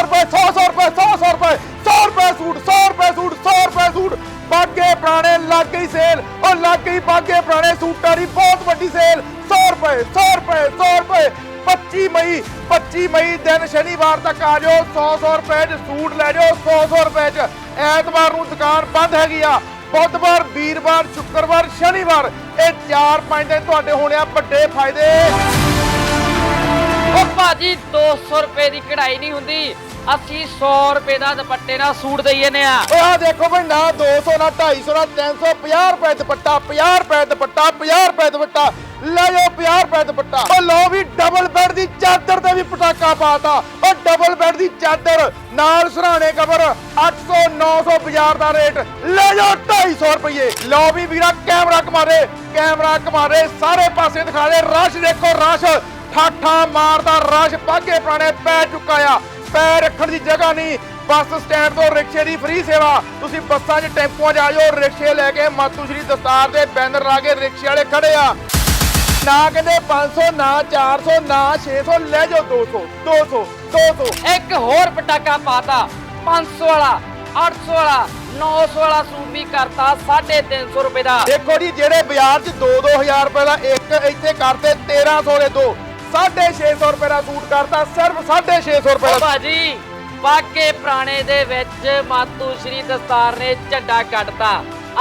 100 ਰੁਪਏ 100 100 ਰੁਪਏ 100 100 ਰੁਪਏ 100 ਰੁਪਏ ਸੂਟ 100 ਰੁਪਏ ਸੂਟ 100 ਰੁਪਏ ਸੂਟ। ਬਾਗੇ ਪੁਰਾਣੇ, ਲੱਗ ਗਈ ਸੇਲ। ਉਹ ਲੱਗ ਗਈ ਬਾਗੇ ਪੁਰਾਣੇ ਸੂਟਾਂ ਦੀ ਬਹੁਤ ਵੱਡੀ ਸੇਲ। 100 ਰੁਪਏ 100 ਰੁਪਏ 100 ਰੁਪਏ। 25 ਮਈ 25 ਮਈ ਦਿਨ ਸ਼ਨੀਵਾਰ ਤੱਕ ਆ ਜਾਓ। 100 100 ਰੁਪਏ ਚ ਸੂਟ ਲੈ ਜਾਓ 100 100 ਰੁਪਏ ਚ। ਐਤਵਾਰ ਨੂੰ ਦੁਕਾਨ ਬੰਦ ਹੈਗੀ ਆ। ਬੁੱਧਵਾਰ, ਵੀਰਵਾਰ, ਸ਼ੁੱਕਰਵਾਰ, ਸ਼ਨੀਵਾਰ। ਇਹ 4-5 ਦਿਨ ਤੁਹਾਡੇ ਹੋਣੇ ਆ ਵੱਡੇ ਫਾਇਦੇ। ਉਹ ਭਾਜੀ 200 ਰੁਪਏ ਦੀ ਕਢਾਈ ਨਹੀਂ ਹੁੰਦੀ। ਅਸੀਂ 100 ਰੁਪਏ ਦਾ ਦੁਪੱਟੇ ਨਾਲ ਸੂਟ ਦਈਏ ਨੇ ਆ ਓਏ ਆ ਦੇਖੋ ਬਈ ਨਾ 200 ਨਾ 250 ਨਾ 350 ਰੁਪਏ ਦੁਪੱਟਾ 50 ਰੁਪਏ ਦੁਪੱਟਾ 50 ਰੁਪਏ ਦੁਪੱਟਾ। ਲੈ ਜਾਓ 50 ਰੁਪਏ ਦੁਪੱਟਾ। ਓ ਲੋ ਵੀ ਡਬਲ ਬੈੱਡ ਦੀ ਚਾਦਰ ਤੇ ਵੀ ਪਟਾਕਾ ਪਾਤਾ। ਓ ਡਬਲ ਬੈੱਡ ਦੀ ਚਾਦਰ ਨਾਲ ਸਰਾਣੇ ਕਵਰ 800 900 ਬਾਜ਼ਾਰ ਦਾ ਰੇਟ। ਲੈ ਜਾਓ 250 ਰੁਪਏ ਲੋ ਵੀ ਵੀਰਾ, ਕੈਮਰਾ ਕਮਾਰੇ ਕੈਮਰਾ ਕਮਾਰੇ ਸਾਰੇ ਪਾਸੇ ਦਿਖਾ ਦੇ। ਰਸ਼ ਦੇਖੋ, ਰਸ਼। ਠਾਠਾ ਮਾਰਦਾ ਰਸ਼ ਪਾਗੇ ਪੁਰਾਣੇ ਪੈ ਚੁੱਕਾ ਆ। ਪੈਰ ਰੱਖਣ ਦੀ ਜਗ੍ਹਾ ਨਹੀਂ ਬੱਸ ਸਟੈਂਡ ਤੋਂ ਰਿਕਸ਼ੇ ਦੀ ਫ੍ਰੀ ਸੇਵਾ। ਤੁਸੀਂ ਬੱਸਾਂ 'ਚ ਟੈਂਪੂਆਂ 'ਚ ਆ ਜਾਓ ਰਿਕਸ਼ੇ ਲੈ ਕੇ ਮਾਤੂ ਸ਼੍ਰੀ ਦਸਤਾਰ ਦੇ ਬੈਨਰ ਲਾ ਕੇ ਰਿਕਸ਼ੇ ਵਾਲੇ ਖੜੇ ਆ। ਨਾ ਕਹਿੰਦੇ 500 ਨਾ 400 ਨਾ 600 ਲੈ ਜਾਓ 200 200 200 ਇੱਕ ਹੋਰ ਪਟਾਕਾ ਪਾਤਾ। 500 ਵਾਲਾ 800 ਵਾਲਾ 900 ਵਾਲਾ ਵੀ ਕਰਤਾ 350 ਰੁਪਏ ਦਾ। ਦੇਖੋ ਜੀ ਜਿਹੜੇ ਬਾਜ਼ਾਰ 'ਚ 2-2000 ਰੁਪਏ ਦਾ ਇੱਕ ਇੱਥੇ ਕਰਤੇ 1300 ਦੇ ਦੋ। 650 ਰੁਪਏ ਦਾ ਸੂਟ ਕਰਤਾ ਸਿਰਫ 650 ਰੁਪਏ ਦਾ ਭਾਜੀ ਬਾਗੇ ਪੁਰਾਣੇ ਦੇ ਵਿੱਚ ਮਾਤੂ ਸ਼੍ਰੀ ਦਸਤਾਰ ਨੇ ਝੰਡਾ ਕੱਢਤਾ।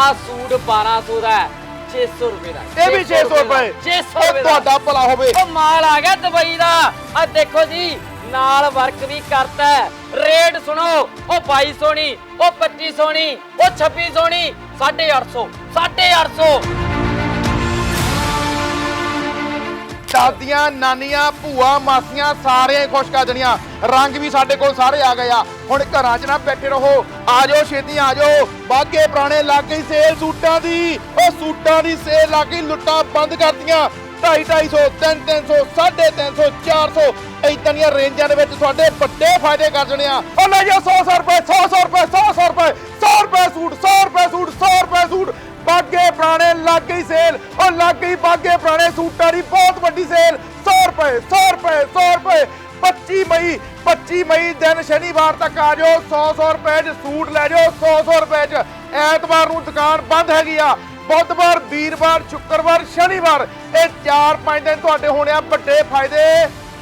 ਆ ਸੂਟ 1200 ਦਾ ਹੈ 600 ਰੁਪਏ ਦਾ। ਇਹ ਵੀ 600 ਰੁਪਏ 600 ਉਹ ਰੁਪਏ। ਦਾ। ਤੁਹਾਡਾ ਭਲਾ ਹੋਵੇ। ਉਹ ਮਾਲ ਆ ਗਿਆ ਦੁਬਈ ਦਾ। ਆ ਦੇਖੋ ਜੀ ਨਾਲ ਵਰਕ ਵੀ ਕਰਤਾ। ਰੇਟ ਸੁਣੋ ਉਹ 2200 ਨਹੀਂ ਉਹ 2500 ਨਹੀਂ ਉਹ 2600 ਨਹੀਂ 850 850 ਦਾਦੀਆਂ, ਨਾਨੀਆਂ, ਭੂਆ, ਮਾਸੀਆਂ ਸਾਰੇ ਖੁਸ਼ ਕਰ ਦੇਣੀਆਂ। ਰੰਗ ਵੀ ਸਾਡੇ ਕੋਲ ਸਾਰੇ ਆ ਗਏ ਆ। ਹੁਣ ਘਰਾਂ 'ਚ ਨਾ ਬੈਠੇ ਰਹੋ। ਆ ਜਾਓ ਛੇਤੀ ਆ ਜਾਓ ਬਾਗੇ ਪੁਰਾਣੇ ਲੱਗ ਗਈ ਸੇਲ ਸੂਟਾਂ ਦੀ। ਉਹ ਸੂਟਾਂ ਦੀ ਸੇਲ ਲੱਗ ਗਈ, ਲੁੱਟਾਂ ਬੰਦ ਕਰਤੀਆਂ। 250 300 350 400 ਇਦਾਂ ਦੀਆਂ ਰੇਂਜਾਂ ਦੇ ਵਿੱਚ ਤੁਹਾਡੇ ਵੱਡੇ ਫਾਇਦੇ ਕਰ ਦੇਣੇ ਆ। ਉਹ ਲੈ ਜਾਓ 100 100 ਰੁਪਏ 100 100 ਰੁਪਏ 100 100 ਰੁਪਏ 100 ਰੁਪਏ ਸੂਟ 100 ਰੁਪਏ ਸੂਟ 100 ਰੁਪਏ ਸੂਟ। ਬਾਗੇ ਪੁਰਾਣੇ ਲੱਗ ਗਈ ਸੇਲ। ਉਹ ਲੱਗ ਗਈ ਬਾਗੇ ਪੁਰਾਣੇ ਸੂਟਾਂ ਦੀ ਬਹੁਤ ਵੱਡੀ ਸੇਲ 100 ਰੁਪਏ 100 ਰੁਪਏ 100 ਰੁਪਏ। 25 ਮਈ 25 ਮਈ ਦਿਨ ਸ਼ਨੀਵਾਰ ਤੱਕ ਆ ਜਾਓ 100 100 ਰੁਪਏ ਚ ਸੂਟ ਲੈ ਜਾਓ 100 100 ਰੁਪਏ ਚ ਐਤਵਾਰ ਨੂੰ ਦੁਕਾਨ ਬੰਦ ਹੈਗੀ ਆ। ਬੁੱਧਵਾਰ, ਵੀਰਵਾਰ, ਸ਼ੁੱਕਰਵਾਰ, ਸ਼ਨੀਵਾਰ, ਇਹ 4-5 ਦਿਨ ਤੁਹਾਡੇ ਹੋਣੇ ਆ ਵੱਡੇ ਫਾਇਦੇ।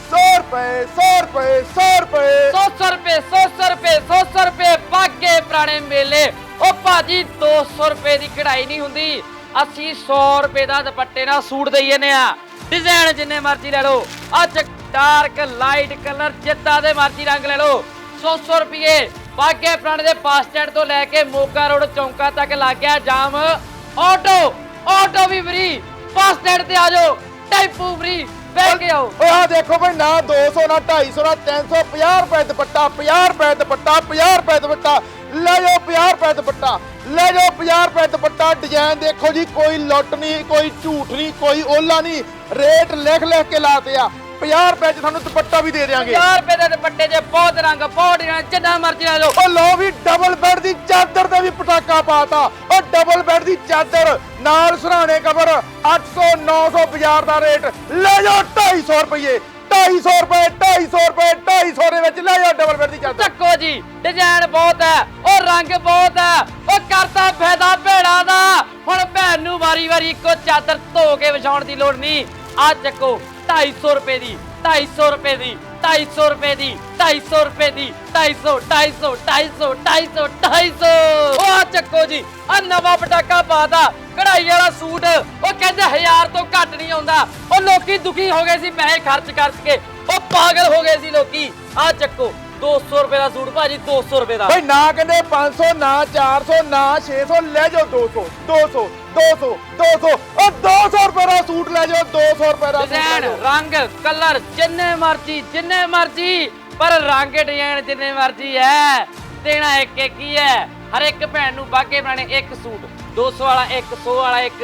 100 ਰੁਪਏ 100 ਰੁਪਏ 100 ਰੁਪਏ। 100 ਰੁਪਏ 100 ਰੁਪਏ 100 ਰੁਪਏ ਬਾਗੇ ਪੁਰਾਣੇ ਮੇਲੇ। ਉਹ ਭਾਜੀ 200 ਰੁਪਏ ਦੀ ਕਢਾਈ ਨਹੀਂ ਹੁੰਦੀ। ਅਸੀਂ 100 ਰੁਪਏ ਦਾ ਦੁਪੱਟੇ ਨਾਲ ਸੂਟ ਦੇਈ ਜਾਂਦੇ ਆ। ਡਿਜ਼ਾਈਨ ਜਿੰਨੇ ਮਰਜ਼ੀ ਲੈ ਲਓ। ਅੱਜ ਡਾਰਕ ਲਾਈਟ ਕਲਰ ਜਿੱਦਾਂ ਦੇ ਮਰਜ਼ੀ ਰੰਗ ਲੈ ਲਓ। 100 ਰੁਪਏ ਬਾਗੇ ਪੁਰਾਣੇ ਦੇ ਬੱਸ ਸਟੈਂਡ ਤੋਂ ਲੈ ਕੇ ਮੋਗਾ ਰੋਡ ਚੌਂਕਾ ਤੱਕ ਲੱਗ ਗਿਆ ਜਾਮ। ਆਟੋ ਆਟੋ ਵੀ ਫ੍ਰੀ ਬੱਸ ਸਟੈਂਡ ਤੇ ਆ ਜਾਓ, ਟੈਂਪੂ ਫ੍ਰੀ ਬਹਿ ਕੇ ਆਓ। ਓਏ ਆ ਦੇਖੋ ਬਈ, ਨਾ 200 ਨਾ 250 ਨਾ 350 ਰੁਪਏ ਦੁਪੱਟਾ 50 ਰੁਪਏ ਦੁਪੱਟਾ 50 ਰੁਪਏ ਦੁਪੱਟਾ। ਲੈ ਜਾਓ 50 ਰੁਪਏ ਦੁਪੱਟਾ, ਲੈ ਜਾਓ 50 ਰੁਪਏ ਦੁਪੱਟਾ। ਡਿਜ਼ਾਈਨ ਦੇਖੋ ਜੀ, ਕੋਈ ਲੁੱਟ ਨਹੀਂ, ਕੋਈ ਝੂਠ ਨਹੀਂ, ਕੋਈ ਓਲਾ ਨਹੀਂ। ਰੇਟ ਲਿਖ ਲਿਖ ਕੇ ਲਾਤੇ ਆ। 50 ਰੁਪਏ ਚ ਤੁਹਾਨੂੰ ਦੁਪੱਟਾ ਵੀ ਦੇ ਦੇਵਾਂਗੇ 50 ਰੁਪਏ ਦੇ ਦੁਪੱਟੇ 'ਚ ਬਹੁਤ ਰੰਗ ਬਹੁਤ ਡਿਜ਼ਾਈਨ ਜਿੰਨਾ ਮਰਜ਼ੀ ਲੈ ਲਓ। ਉਹ ਲੋ ਵੀ ਡਬਲ ਬੈੱਡ ਦੀ ਚਾਦਰ ਤੇ ਵੀ ਪਟਾਕਾ ਪਾਤਾ। ਉਹ ਡਬਲ ਬੈੱਡ ਦੀ ਚਾਦਰ ਨਾਲ ਸਰਾਣੇ ਕਵਰ 800 900 ਬਾਜ਼ਾਰ ਦਾ ਰੇਟ। ਲੈ ਜਾਓ 250 ਰੁਪਏ 250 ਰੁਪਏ 250 ਰੁਪਏ 250 ਦੇ ਵਿੱਚ ਲੈ ਜਾਓ ਡਬਲ ਬੈੱਡ ਦੀ ਚਾਦਰ। ਚੱਕੋ ਜੀ ਡਿਜ਼ਾਈਨ ਬਹੁਤ ਹੈ ਉਹ ਰੰਗ ਬਹੁਤ ਹੈ ਉਹ ਕਰਤਾ ਫਾਇਦਾ ਭੇੜਾ ਦਾ। ਹੁਣ ਭੈਣ ਨੂੰ ਵਾਰੀ-ਵਾਰੀ ਇੱਕੋ ਚਾਦਰ ਧੋ ਕੇ ਵਿਛਾਉਣ ਦੀ ਲੋੜ ਨਹੀਂ। ਆ ਚੱਕੋ 250 ਰੁਪਏ ਦੀ 250 ਰੁਪਏ ਦੀ 250 ਰੁਪਏ ਦੀ 250 ਰੁਪਏ ਦੀ 250 250 250 250 250 ਉਹ ਆ ਚੱਕੋ ਜੀ, ਆ ਨਵਾਂ ਪਟਾਕਾ ਪਾਤਾ, ਕਢਾਈ ਵਾਲਾ ਸੂਟ, ਉਹ ਕਹਿੰਦੇ ਹਜ਼ਾਰ ਤੋਂ ਘੱਟ ਨਹੀਂ ਆਉਂਦਾ। ਉਹ ਲੋਕੀ ਦੁਖੀ ਹੋ ਗਏ ਸੀ, ਪੈਸੇ ਖਰਚ ਕਰਕੇ ਉਹ ਪਾਗਲ ਹੋ ਗਏ ਸੀ ਲੋਕੀ। ਆ ਚੱਕੋ 200 ਰੁਪਏ ਦਾ ਸੂਟ, ਭਾਜੀ 200 ਰੁਪਏ ਦਾ। ਬਈ ਨਾ ਕਹਿੰਦੇ 500 ਨਾ 400 ਨਾ 600 ਲੈ ਜਾਓ 200 200 200 200 ਉਹ 200 ਰੁਪਏ ਦਾ ਸੂਟ ਲੈ ਜਾਓ 200 ਰੁਪਏ ਦਾ ਸੂਟ ਲੈ ਡਿਜ਼ਾਈਨ ਜਾਓ। ਰੰਗ ਕਲਰ ਜਿੰਨੇ ਮਰਜ਼ੀ ਜਿੰਨੇ ਮਰਜ਼ੀ ਪਰ ਰੰਗ ਡਿਜ਼ਾਈਨ ਜਿੰਨੇ ਮਰਜ਼ੀ ਹੈ ਦੇਣਾ ਇੱਕ ਇੱਕ ਹੀ ਹੈ। ਹਰ ਇੱਕ ਭੈਣ ਨੂੰ ਬਾਗੇ ਬਣਾਣੇ ਇੱਕ ਸੂਟ 200 ਵਾਲਾ ਇੱਕ 100 ਵਾਲਾ ਇੱਕ।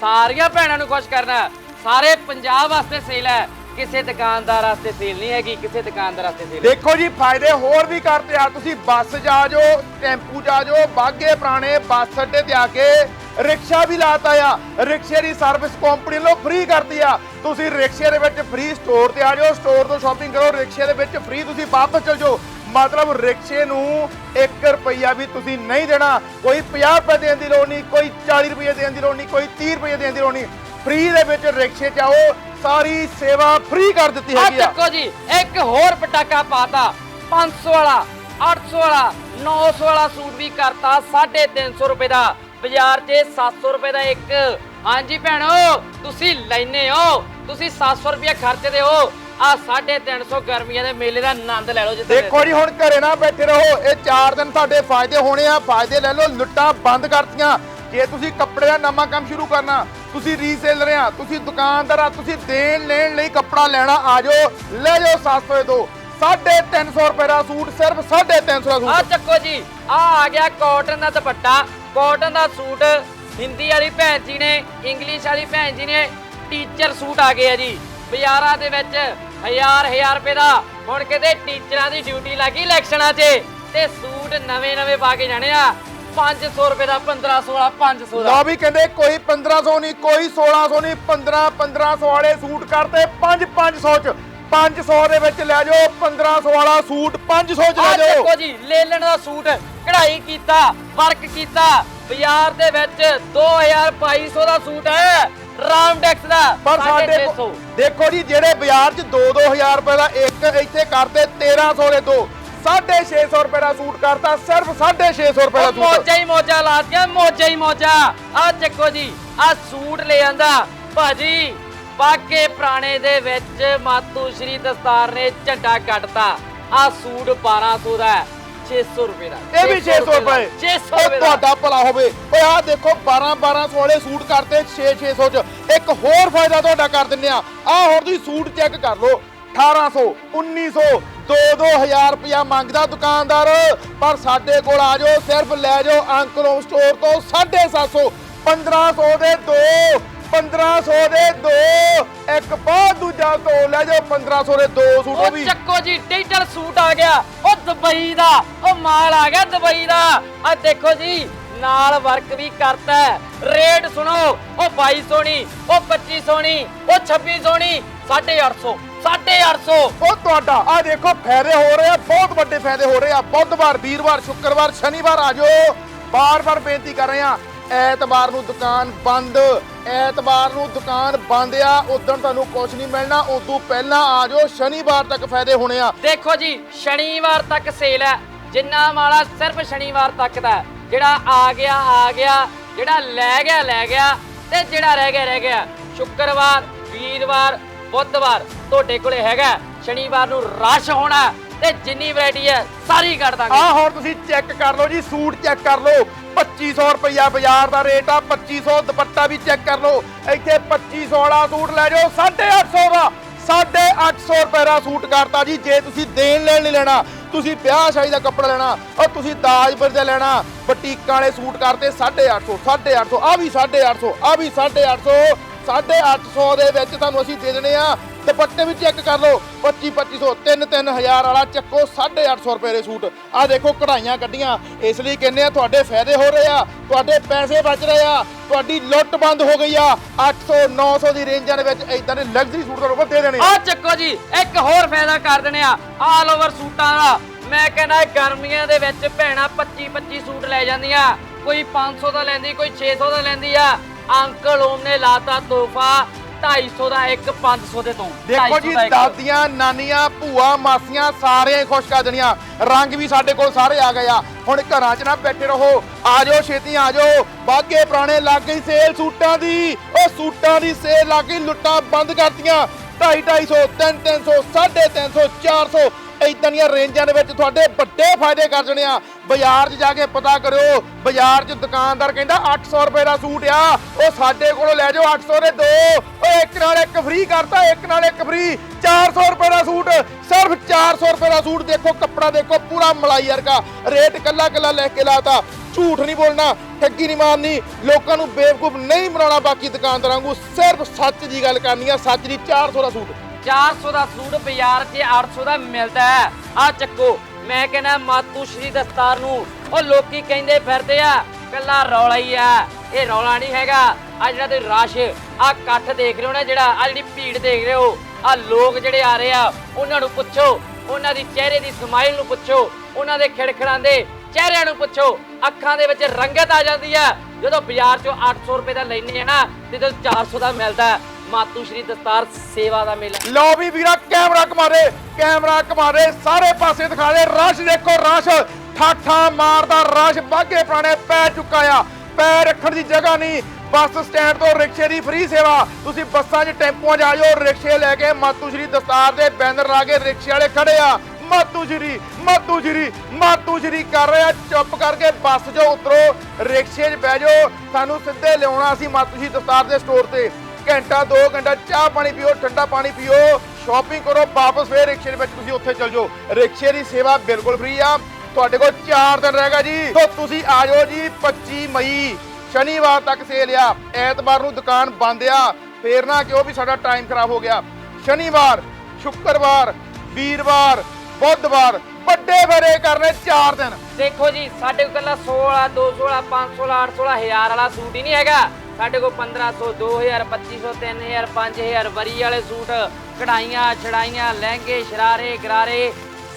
ਸਾਰੀਆਂ ਭੈਣਾਂ ਨੂੰ ਖੁਸ਼ ਕਰਨਾ ਸਾਰੇ ਪੰਜਾਬ ਵਾਸਤੇ ਸੇਲ ਹੈ ਕਿਸੇ ਦੁਕਾਨਦਾਰ ਵਾਸਤੇ ਸੇਲ ਨਹੀਂ ਹੈਗੀ ਕਿਸੇ ਦੁਕਾਨਦਾਰ ਵਾਸਤੇ ਸੇਲ ਦੇਖੋ ਜੀ ਫਾਇਦੇ ਹੋਰ ਵੀ ਕਰਤੇ ਆ ਤੁਸੀਂ ਬੱਸ ਜਾ ਜਾਓ ਟੈਂਪੂ ਜਾ ਜਾਓ ਬਾਗੇ ਪੁਰਾਣੇ ਬੱਸ ਅੱਡੇ ਤੇ ਆ ਕੇ ਰਿਕਸ਼ਾ ਵੀ ਲਾਤਾ ਆ। ਰਿਕਸ਼ੇ ਦੀ ਸਰਵਿਸ ਕੰਪਨੀ ਵੱਲੋਂ ਫ੍ਰੀ ਕਰਤੀ ਆ। ਤੁਸੀਂ ਰਿਕਸ਼ੇ ਦੇ ਵਿੱਚ ਫ੍ਰੀ ਸਟੋਰ ਤੇ ਆ ਜਾਓ ਸਟੋਰ ਤੋਂ ਸ਼ਾਪਿੰਗ ਕਰੋ ਰਿਕਸ਼ੇ ਦੇ ਵਿੱਚ ਫ੍ਰੀ ਤੁਸੀਂ ਵਾਪਸ ਚਲ ਜਾਓ। ਮਤਲਬ ਰਿਕਸ਼ੇ ਨੂੰ 1 ਰੁਪਈਆ ਵੀ ਤੁਸੀਂ ਨਹੀਂ ਦੇਣਾ। ਕੋਈ 50 ਰੁਪਏ ਦੇਣ ਦੀ ਲੋੜ ਨਹੀਂ ਕੋਈ 40 ਰੁਪਏ ਦੇਣ ਦੀ ਲੋੜ ਨਹੀਂ ਕੋਈ 30 ਰੁਪਏ ਦੇਣ ਦੀ ਲੋੜ ਨਹੀਂ। ਫ੍ਰੀ ਦੇ ਵਿੱਚ ਰਿਕਸ਼ੇ 'ਚ ਆਓ ਸਾਰੀ ਸੇਵਾ ਫ੍ਰੀ ਕਰ ਦਿੱਤੀ ਹੈਗੀ ਆ। ਚੱਕੋ ਜੀ ਇੱਕ ਹੋਰ ਪਟਾਕਾ ਪਾਤਾ। 500 ਵਾਲਾ 800 ਵਾਲਾ 900 ਵਾਲਾ ਸੂਟ ਵੀ ਕਰਤਾ 350 ਰੁਪਏ ਦਾ। ਬਾਜ਼ਾਰ 'ਚ 700 ਰੁਪਏ ਦਾ ਇੱਕ। ਹਾਂਜੀ ਭੈਣੋ, ਤੁਸੀਂ ਲੈਨੇ ਹੋ। ਤੁਸੀਂ 700 ਰੁਪਏ ਖਰਚਦੇ ਹੋ। ਆ 350 ਗਰਮੀਆਂ ਦੇ ਮੇਲੇ ਦਾ ਆਨੰਦ ਲੈ ਲਓ ਜਿੱਥੇ ਦੇਖੋ ਜੀ, ਹੁਣ ਘਰੇ ਨਾ ਬੈਠੇ ਰਹੋ। ਇਹ 4 ਦਿਨ ਤੁਹਾਡੇ ਫਾਇਦੇ ਹੋਣੇ ਆ। ਫਾਇਦੇ ਲੈ ਲਓ, ਲੁੱਟਾਂ ਬੰਦ ਕਰਤੀਆਂ। ਜੇ ਤੁਸੀਂ ਕੱਪੜੇ ਦਾ ਨਵਾਂ ਕੰਮ ਸ਼ੁਰੂ ਕਰਨਾ, ਤੁਸੀਂ ਰੀਸੇਲਰ ਆ। ਤੁਸੀਂ ਦੁਕਾਨਦਾਰ ਆ, ਤੁਸੀਂ ਦੇਣ ਲੈਣ ਲਈ ਕੱਪੜਾ ਲੈਣਾ, ਆ ਜਾਓ। ਲੈ ਜਾਓ 700 ਦੋ। 350 ਰੁਪਏ ਦਾ ਸੂਟ ਸਿਰਫ 350 ਦਾ ਆ ਸੂਟ ਚੱਕੋ ਜੀ ਆ ਆ ਗਿਆ ਕਾਟਨ ਦਾ ਦੁਪੱਟਾ। ਕਾਟਨ ਦਾ ਸੂਟ ਹਿੰਦੀ ਵਾਲੀ ਭੈਣ ਜੀ ਨੇ ਇੰਗਲਿਸ਼ ਵਾਲੀ ਭੈਣ ਜੀ ਨੇ ਟੀਚਰ ਸੂਟ ਆ ਗਏ ਆ ਜੀ। ਬਾਜ਼ਾਰਾਂ ਦੇ ਵਿੱਚ ਹਜ਼ਾਰ ਹਜ਼ਾਰ ਰੁਪਏ ਦਾ ਹੁਣ ਕਿਤੇ ਟੀਚਰਾਂ ਦੀ ਡਿਊਟੀ ਲੱਗੀ ਇਲੈਕਸ਼ਨਾਂ 'ਚ। ਤੇ ਸੂਟ ਨਵੇਂ ਨਵੇਂ ਪਾ ਕੇ ਜਾਣੇ ਆ। 500 ਰੁਪਏ ਦਾ 1500 ਵਾਲਾ 500 ਦਾ। ਲਓ ਵੀ ਕਹਿੰਦੇ ਕੋਈ 1500 ਨਹੀਂ ਕੋਈ 1600 ਨਹੀਂ 15 1500 ਵਾਲੇ ਸੂਟ ਕਰਤੇ 5 500 ਚ। 500 ਦੇ ਵਿੱਚ ਲੈ ਜਾਓ 1500 ਵਾਲਾ ਸੂਟ 500 ਚ ਆ ਲੈ ਜਾਓ। ਦੇਖੋ ਜੀ ਲੇਲਣ ਦਾ ਸੂਟ ਕਢਾਈ ਕੀਤਾ ਵਰਕ ਕੀਤਾ ਬਾਜ਼ਾਰ ਦੇ ਵਿੱਚ 2200 ਦਾ ਸੂਟ ਹੈ ਰਾਮਡੈਕਸ ਦਾ ਪਰ ਸਾਡੇ 650 ਕੋਲ- ਦੇਖੋ ਜੀ ਜਿਹੜੇ ਬਾਜ਼ਾਰ 'ਚ 2-2000 ਰੁਪਏ ਦਾ ਇੱਕ ਇੱਥੇ ਕਰਤੇ 1300 ਦੇ ਦੋ। 650 ਰੁਪਏ ਦਾ ਸੂਟ ਕਰਤਾ ਸਿਰਫ 650 ਰੁਪਏ ਦਾ ਸੂਟ। ਮੋਜਾ ਹੀ ਮੋਜਾ ਲਾਤੀਆਂ ਮੋਜਾ ਹੀ ਮੋਜਾ। ਆ ਚੱਕੋ ਜੀ ਆ ਸੂਟ ਲੈ ਆਂਦਾ। ਭਾਜੀ ਬਾਗੇ ਪੁਰਾਣੇ ਦੇ ਵਿੱਚ ਮਾਤੂ ਸ਼੍ਰੀ ਦਸਤਾਰ ਨੇ ਝੰਡਾ ਕੱਟਤਾ। ਆ ਸੂਟ 1200 ਦਾ ਹੈ, 600 ਰੁਪਏ ਦਾ। ਇਹ ਵੀ 600 ਰੁਪਏ 600 ਉਹ ਰੁਪਏ ਤੁਹਾਡਾ ਭਲਾ ਹੋਵੇ। ਓਏ ਆਹ ਦੇਖੋ 12 1200 ਵਾਲੇ ਸੂਟ ਕਰਤੇ 6 600 ਚ। ਇੱਕ ਹੋਰ ਫਾਇਦਾ ਤੁਹਾਡਾ ਕਰ ਦਿੰਨੇ ਆ ਆਹ ਹੋਰ ਤੁਸੀਂ ਸੂਟ ਚੈੱਕ ਕਰ ਲਓ। 1800 1900 2-2000 ਰੁਪਇਆ ਮੰਗਦਾ ਦੁਕਾਨਦਾਰ। ਪਰ ਸਾਡੇ ਕੋਲ ਆ ਜਾਓ ਸਿਰਫ ਲੈ ਜਾਓ ਅੰਕਲ ਸਟੋਰ ਤੋਂ 750 1500 ਦੇ ਦੋ। 1500 ਦੇ ਦੋ। ਇੱਕ ਬਾਅਦ ਦੂਜਾ ਤੋਂ ਲੈ ਜਾਓ 1500 ਦੇ ਦੋ ਸੂਟ ਉਹ ਉਹ ਵੀ। ਚੱਕੋ ਜੀ ਡਿਜੀਟਲ ਸੂਟ ਆ ਗਿਆ। ਉਹ ਦੁਬਈ ਦਾ ਉਹ ਮਾਲ ਆ ਗਿਆ ਦੁਬਈ ਦਾ। ਆ ਦੇਖੋ ਜੀ ਨਾਲ ਵਰਕ ਵੀ ਕਰਤਾ ਹੈ। ਰੇਟ ਸੁਣੋ ਉਹ 2200 ਨਹੀਂ ਉਹ 2500 ਨਹੀਂ ਉਹ 2600 ਨਹੀਂ 850 850 ਉਹ ਤੁਹਾਡਾ ਆ ਦੇਖੋ ਫਾਇਦੇ ਹੋ ਰਹੇ ਆ ਬਹੁਤ ਵੱਡੇ ਫਾਇਦੇ ਹੋ ਰਹੇ ਆ। ਬੁੱਧਵਾਰ ਵੀਰਵਾਰ ਸ਼ੁੱਕਰਵਾਰ ਸ਼ਨੀਵਾਰ ਆ ਜਾਓ। ਬਾਰ-ਬਾਰ ਬੇਨਤੀ ਕਰ ਰਹੇ ਆ ਐਤਵਾਰ ਨੂੰ ਦੁਕਾਨ ਬੰਦ। ਐਤਵਾਰ ਨੂੰ ਦੁਕਾਨ ਬੰਦ ਆ ਉਦੋਂ ਤੁਹਾਨੂੰ ਕੁਝ ਨਹੀਂ ਮਿਲਣਾ ਉਦੋਂ ਪਹਿਲਾਂ ਆ ਜਾਓ ਸ਼ਨੀਵਾਰ ਤੱਕ ਫਾਇਦੇ ਹੋਣੇ ਆ। ਦੇਖੋ ਜੀ ਸ਼ਨੀਵਾਰ ਤੱਕ ਸੇਲ ਹੈ ਜਿੰਨਾ ਮਾਲਾ ਸਿਰਫ ਸ਼ਨੀਵਾਰ ਤੱਕ ਦਾ ਹੈ। ਜਿਹੜਾ ਆ ਗਿਆ ਆ ਗਿਆ ਜਿਹੜਾ ਲੈ ਗਿਆ ਲੈ ਗਿਆ ਤੇ ਜਿਹੜਾ ਰਹਿ ਗਿਆ ਰਹਿ ਗਿਆ। ਸ਼ੁੱਕਰਵਾਰ ਵੀਰਵਾਰ ਬੁੱਧਵਾਰ ਤੁਹਾਡੇ ਕੋਲੇ ਹੈਗਾ ਸ਼ਨੀਵਾਰ ਨੂੰ ਰਸ਼ ਹੋਣਾ ਤੇ ਜਿੰਨੀ ਵੈਰਾਈਟੀ ਹੈ ਸਾਰੀ ਕੱਢ ਦਾਂਗੇ। ਆ ਹੁਣ ਤੁਸੀਂ ਚੈੱਕ ਕਰ ਲਓ ਜੀ ਸੂਟ ਚੈੱਕ ਕਰ ਲਓ। 2500 ਰੁਪਇਆ ਬਾਜ਼ਾਰ ਦਾ ਰੇਟ ਆ 2500 ਦੁਪੱਟਾ ਵੀ ਚੈੱਕ ਕਰ ਲਓ। ਇੱਥੇ 2500 ਵਾਲਾ ਸੂਟ ਲੈ ਜਾਓ 850 ਦਾ 850 ਰੁਪਏ ਦਾ ਸੂਟ ਕਰਤਾ ਜੀ। ਜੇ ਤੁਸੀਂ ਦੇਣ ਲੈਣ ਨਹੀਂ ਲੈਣਾ, ਤੁਸੀਂ ਵਿਆਹ ਸ਼ਾਦੀ ਦਾ ਕੱਪੜਾ ਲੈਣਾ, ਔਰ ਤੁਸੀਂ ਦਾਜ ਦਾ ਲੈਣਾ, ਬਟੀਕਾਂ ਵਾਲੇ ਸੂਟ ਕਰਤੇ 850 850 ਆ ਵੀ 850 ਆ ਵੀ 850 850 ਦੇ ਵਿੱਚ ਤੁਹਾਨੂੰ ਅਸੀਂ ਦੇ ਦੇਣੇ ਆ। ਦੁਪੱਟੇ ਵੀ ਚੈੱਕ ਕਰ ਲਓ। 25 2500 3 3000 ਵਾਲਾ ਚੱਕੋ 850 ਰੁਪਏ ਦੇ ਸੂਟ। ਆ ਦੇਖੋ ਕਢਾਈਆਂ ਕੱਢੀਆਂ। ਇਸ ਲਈ ਕਹਿੰਦੇ ਆ, ਤੁਹਾਡੇ ਫਾਇਦੇ ਹੋ ਰਹੇ ਆ, ਤੁਹਾਡੇ ਪੈਸੇ ਬਚ ਰਹੇ ਆ, ਤੁਹਾਡੀ ਲੁੱਟ ਬੰਦ ਹੋ ਗਈ ਆ। 800 900 ਦੀ ਰੇਂਜਾਂ ਦੇ ਵਿੱਚ ਇਦਾਂ ਦੇ ਲਗਜ਼ਰੀ ਸੂਟ ਤੁਹਾਨੂੰ ਦੇ ਦੇਣੇ ਆ। ਚੱਕੋ ਜੀ, ਇੱਕ ਹੋਰ ਫਾਇਦਾ ਕਰ ਦੇਣੇ ਆ ਆਲ ਓਵਰ ਸੂਟਾਂ ਦਾ। ਮੈਂ ਕਹਿੰਦਾ ਗਰਮੀਆਂ ਦੇ ਵਿੱਚ ਭੈਣਾ 25 25 ਸੂਟ ਲੈ ਜਾਂਦੀਆਂ। ਕੋਈ 500 ਦਾ ਲੈਂਦੀ, ਕੋਈ 600 ਦਾ ਲੈਂਦੀ ਆ। ਅੰਕਲ ਓਮ ਨੇ ਲਾਤਾ ਤੋਹਫਾ 250 ਦਾ ਇੱਕ 500 ਦੇ ਤੋਂ। ਦੇਖੋ 250 ਜੀ ਦਾ ਇੱਕ। ਦਾਦੀਆਂ ਨਾਨੀਆਂ ਭੂਆ ਮਾਸੀਆਂ ਸਾਰਿਆਂ ਹੀ ਖੁਸ਼ ਕਰ ਦੇਣੀਆਂ। ਰੰਗ ਵੀ ਸਾਡੇ ਕੋਲ ਸਾਰੇ ਆ ਗਏ ਆ। ਹੁਣ ਘਰਾਂ 'ਚ ਨਾ ਬੈਠੇ ਰਹੋ। ਆ ਜਾਓ ਛੇਤੀ ਆ ਜਾਓ ਬਾਗੇ ਪੁਰਾਣੇ ਲੱਗ ਗਈ ਸੇਲ ਸੂਟਾਂ ਦੀ। ਉਹ ਸੂਟਾਂ ਦੀ ਸੇਲ ਲੱਗ ਗਈ ਲੁੱਟਾਂ ਬੰਦ ਕਰਤੀਆਂ। 250 300 350 350 400 ਇਦਾਂ ਦੀਆਂ ਰੇਂਜਾਂ ਦੇ ਵਿੱਚ ਤੁਹਾਡੇ ਵੱਡੇ ਫਾਇਦੇ ਕਰ ਜਣੇ ਆ। ਬਾਜ਼ਾਰ 'ਚ ਜਾ ਕੇ ਪਤਾ ਕਰਿਓ, ਬਾਜ਼ਾਰ 'ਚ ਦੁਕਾਨਦਾਰ ਕਹਿੰਦਾ 800 ਰੁਪਏ ਦਾ ਸੂਟ ਆ। ਉਹ ਸਾਡੇ ਕੋਲੋਂ ਲੈ ਜਾਓ 800 ਦੇ ਦੋ। ਉਹ ਇੱਕ ਨਾਲ ਇੱਕ ਫ੍ਰੀ ਕਰਤਾ, ਇੱਕ ਨਾਲ ਇੱਕ ਫ੍ਰੀ 400 ਰੁਪਏ ਦਾ ਸੂਟ, ਸਿਰਫ 400 ਰੁਪਏ ਦਾ ਸੂਟ ਦੇਖੋ, ਕੱਪੜਾ ਦੇਖੋ, ਪੂਰਾ ਮਲਾਈ ਵਰਗਾ। ਰੇਟ ਕੱਲਾ ਕੱਲਾ ਲੈ ਕੇ ਲਾਤਾ। ਝੂਠ ਨਹੀਂ ਬੋਲਣਾ, ਠੱਗੀ ਨਹੀਂ ਮਾਰਨੀ। ਲੋਕਾਂ ਨੂੰ ਬੇਵਕੂਫ ਨਹੀਂ ਬਣਾਉਣਾ ਬਾਕੀ ਦੁਕਾਨਦਾਰਾਂ ਨੂੰ ਸਿਰਫ ਸੱਚ ਦੀ ਗੱਲ ਕਰਨੀ ਆ, ਸੱਚ ਦੀ 400 ਦਾ ਸੂਟ। 400 ਦਾ ਸੂਟ ਬਾਜ਼ਾਰ 'ਚ 800 ਦਾ ਮਿਲਦਾ ਹੈ। ਆ ਚੱਕੋ, ਮੈਂ ਕਹਿੰਦਾ ਮਾਤੂ ਸ਼੍ਰੀ ਦਸਤਾਰ ਨੂੰ, ਉਹ ਲੋਕੀ ਕਹਿੰਦੇ ਫਿਰਦੇ ਆ, ਕੱਲਾ ਰੌਲਾ ਹੀ ਆ। ਇਹ ਰੌਲਾ ਨਹੀਂ ਹੈਗਾ। ਆ ਜਿਹੜਾ ਤੁਸੀਂ ਰਸ਼, ਆ ਇਕੱਠ ਦੇਖ ਰਹੇ ਹੋ ਨਾ ਜਿਹੜਾ, ਆ ਜਿਹੜੀ ਭੀੜ ਦੇਖ ਰਹੇ ਹੋ, ਆ ਲੋਕ ਜਿਹੜੇ ਆ ਰਹੇ ਆ, ਉਹਨਾਂ ਨੂੰ ਪੁੱਛੋ, ਉਹਨਾਂ ਦੀ ਚਿਹਰੇ ਦੀ ਸਮਾਈਲ ਨੂੰ ਪੁੱਛੋ, ਉਹਨਾਂ ਦੇ ਖਿੜਖੜਾਂ ਦੇ ਚਿਹਰਿਆਂ ਨੂੰ ਪੁੱਛੋ, ਅੱਖਾਂ ਦੇ ਵਿੱਚ ਰੰਗਤ ਆ ਜਾਂਦੀ ਹੈ। ਜਦੋਂ ਬਾਜ਼ਾਰ 'ਚੋਂ 800 ਰੁਪਏ ਦਾ ਲੈਣੇ ਆ ਨਾ, ਤੇ ਜਦੋਂ 400 ਦਾ ਮਿਲਦਾ ਮਾਤੂ ਸ਼੍ਰੀ ਦਸਤਾਰ ਸੇਵਾ ਦਾ ਮੇਲਾ। ਲਓ ਵੀ ਵੀਰਾ, ਕੈਮਰਾ ਕਮਾਰੇ ਕੈਮਰਾ ਕਮਾਰੇ ਸਾਰੇ ਪਾਸੇ ਦਿਖਾ ਦੇ। ਰਸ਼ ਦੇਖੋ, ਰਸ਼। ਠਾਠਾ ਮਾਰਦਾ ਰਸ਼ ਬਾਗੇ ਪੁਰਾਣੇ ਪੈ ਚੁੱਕਾ ਆ। ਪੈਰ ਰੱਖਣ ਦੀ ਜਗ੍ਹਾ ਨਹੀਂ, ਬੱਸ ਸਟੈਂਡ ਤੋਂ ਰਿਕਸ਼ੇ ਦੀ ਫ੍ਰੀ ਸੇਵਾ। ਤੁਸੀਂ ਬੱਸਾਂ 'ਚ ਟੈਂਪੂਆਂ 'ਚ ਆ ਜਾਓ, ਰਿਕਸ਼ੇ ਲੈ ਕੇ ਮਾਤੂ ਸ਼੍ਰੀ ਦਸਤਾਰ ਦੇ ਬੈਨਰ ਲਾ ਕੇ ਰਿਕਸ਼ੇ ਵਾਲੇ ਖੜੇ ਆ। ਮਾਤੂ ਸ਼੍ਰੀ ਮਾਤੂ ਸ਼੍ਰੀ ਮਾਤੂ ਸ਼੍ਰੀ ਕਰ ਰਿਹਾ, ਚੁੱਪ ਕਰਕੇ ਬੱਸ 'ਚੋਂ ਉਤਰੋ, ਰਿਕਸ਼ੇ 'ਚ ਬਹਿ ਜਾਓ। ਸਾਨੂੰ ਸਿੱਧੇ ਲਿਆਉਣਾ ਸੀ ਮਾਤੂ ਸ਼੍ਰੀ ਦਸਤਾਰ ਦੇ ਸਟੋਰ ਤੇ। ਘੰਟਾ 2 ਘੰਟਾ, ਚਾਹ ਪਾਣੀ ਪੀਓ, ਠੰਡਾ ਪਾਣੀ ਪੀਓ। ਸ਼ਾਪਿੰਗ ਕਰੋ, ਵਾਪਸ ਫੇਰ ਰਿਕਸ਼ੇ ਦੇ ਵਿੱਚ ਤੁਸੀਂ ਉੱਥੇ ਚਲ ਜਾਓ। ਰਿਕਸ਼ੇ ਦੀ ਸੇਵਾ ਬਿਲਕੁਲ ਫ੍ਰੀ ਆ। ਤੁਹਾਡੇ ਕੋਲ 4 ਦਿਨ ਰਹੇਗਾ ਜੀ। ਸੋ ਤੁਸੀਂ ਆ ਜਾਓ ਜੀ 25 ਮਈ। ਸ਼ਨੀਵਾਰ ਤੱਕ ਸੇਲ ਆ। ਐਤਵਾਰ ਨੂੰ ਦੁਕਾਨ ਬੰਦ ਆ। ਫੇਰ ਨਾ ਕਿਉਂ ਵੀ ਸਾਡਾ ਟਾਈਮ ਖਰਾਬ ਹੋ ਗਿਆ। ਸ਼ਨੀਵਾਰ, ਸ਼ੁੱਕਰਵਾਰ, ਵੀਰਵਾਰ, ਬੁੱਧਵਾਰ, ਵੱਡੇ ਫੇਰੇ ਕਰਨੇ 4 ਦਿਨ। ਦੇਖੋ ਜੀ, ਸਾਡੇ ਕੋਲ ਕੱਲਾ 16 216 516 816 1000 ਵਾਲਾ ਸੂਟ ਹੀ ਨਹੀਂ ਹੈਗਾ। ਸਾਡੇ ਕੋਲ 1500 2000 2500 3000 5000 ਵਰੀ ਵਾਲੇ ਸੂਟ, ਕਢਾਈਆਂ, ਛੜਾਈਆਂ, ਲਹਿੰਗੇ, ਸ਼ਰਾਰੇ, ਗਰਾਰੇ,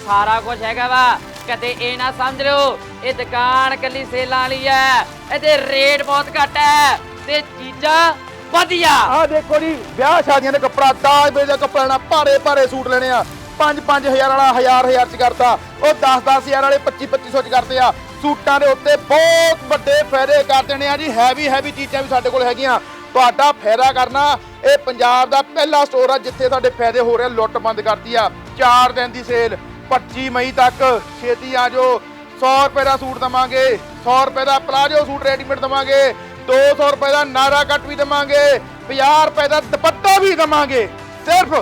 ਸਾਰਾ ਕੁਝ ਹੈਗਾ ਵਾ। ਕਦੇ ਇਹ ਨਾ ਸਮਝ ਲਿਓ, ਇਹ ਦੁਕਾਨ ਕੱਲੀ ਸੇਲਾਂ ਵਾਲੀ ਹੈ ਇਹਦੇ ਰੇਟ ਬਹੁਤ ਘੱਟ ਹੈ ਤੇ ਚੀਜ਼ਾਂ ਵਧੀਆ। ਆਹ ਦੇਖੋ ਜੀ, ਵਿਆਹ ਸ਼ਾਦੀਆਂ ਦੇ ਕੱਪੜਾ, ਦਾਜ ਵੇਚ ਦਾ ਕੱਪੜਾ ਲੈਣਾ, ਭਾਰੇ ਭਾਰੇ ਸੂਟ ਲੈਣੇ ਆ। 5-5000 ਵਾਲਾ 1000-1000 ਚ ਕਰਤਾ। ਉਹ 10-10000 ਵਾਲੇ 25-2500 ਚ ਕਰਤੇ ਆ। ਸੂਟਾਂ ਦੇ ਉੱਤੇ ਬਹੁਤ ਵੱਡੇ ਫਾਇਦੇ ਕਰ ਦੇਣੇ ਆ ਜੀ ਹੈਵੀ ਹੈਵੀ ਚੀਜ਼ਾਂ ਵੀ ਸਾਡੇ ਕੋਲ ਹੈਗੀਆਂ। ਤੁਹਾਡਾ ਫਾਇਦਾ ਕਰਨਾ ਇਹ ਪੰਜਾਬ ਦਾ ਪਹਿਲਾ ਸਟੋਰ ਆ ਜਿੱਥੇ ਤੁਹਾਡੇ ਫਾਇਦੇ ਹੋ ਰਹੇ ਆ, ਲੁੱਟ ਬੰਦ ਕਰਦੀ ਆ। 4 ਦਿਨ ਦੀ ਸੇਲ 25 ਮਈ ਤੱਕ। ਛੇਤੀ ਆ ਜਾਓ। 100 ਰੁਪਏ ਦਾ ਸੂਟ ਦਵਾਂਗੇ। 100 ਰੁਪਏ ਦਾ ਪਲਾਜੋ ਸੂਟ ਰੈਡੀਮੇਡ ਦਵਾਂਗੇ। 200 ਰੁਪਏ ਦਾ ਨਾਰਾ ਕੱਟ ਵੀ ਦਵਾਂਗੇ। 50 ਰੁਪਏ ਦਾ ਦੁਪੱਟਾ ਵੀ ਦਵਾਂਗੇ। ਸਿਰਫ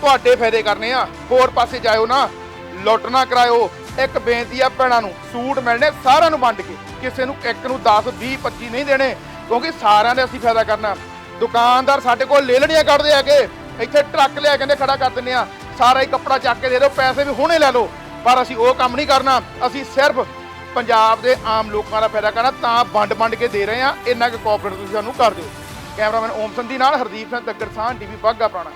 ਤੁਹਾਡੇ ਫਾਇਦੇ ਕਰਨੇ ਆ। ਹੋਰ ਪਾਸੇ ਜਾਇਓ ਨਾ। ਲੁੱਟ ਨਾ ਕਰਾਇਓ। ਇੱਕ ਬੇਨਤੀ ਆ ਭੈਣਾਂ ਨੂੰ, ਸੂਟ ਮਿਲਣੇ ਸਾਰਿਆਂ ਨੂੰ ਵੰਡ ਕੇ, ਕਿਸੇ ਨੂੰ ਇੱਕ ਨੂੰ 10 20 25 ਨਹੀਂ ਦੇਣੇ, ਕਿਉਂਕਿ ਸਾਰਿਆਂ ਦੇ ਅਸੀਂ ਫਾਇਦਾ ਕਰਨਾ। ਦੁਕਾਨਦਾਰ ਸਾਡੇ ਕੋਲ ਲੈ ਲੈਣੀਆਂ ਕੱਢਦੇ ਹੈਗੇ ਇੱਥੇ ਟਰੱਕ ਲਿਆ ਕਹਿੰਦੇ ਖੜਾ ਕਰ ਦਿੰਦੇ ਆ, ਸਾਰਾ ਹੀ ਕੱਪੜਾ ਚੱਕ ਕੇ ਦੇ ਦਿਓ, ਪੈਸੇ ਵੀ ਹੁਣੇ ਲੈ ਲਓ, ਪਰ ਅਸੀਂ ਉਹ ਕੰਮ ਨਹੀਂ ਕਰਨਾ, ਅਸੀਂ ਸਿਰਫ ਪੰਜਾਬ ਦੇ ਆਮ ਲੋਕਾਂ ਦਾ ਫਾਇਦਾ ਕਰਨਾ, ਤਾਂ ਵੰਡ ਵੰਡ ਕੇ ਦੇ ਰਹੇ ਆ, ਇੰਨਾ ਕੁ ਕੋਆਪਰੇਟ ਤੁਸੀਂ ਸਾਨੂੰ ਕਰ ਦਿਓ। ਕੈਮਰਾਮੈਨ ਓਮ ਸੰਧੀ ਨਾਲ ਹਰਦੀਪ ਸਿੰਘ ਤੱਕਰ ਸਾਹ ਟੀਵੀ ਬਾਗਾ ਪੁਰਾਣਾ।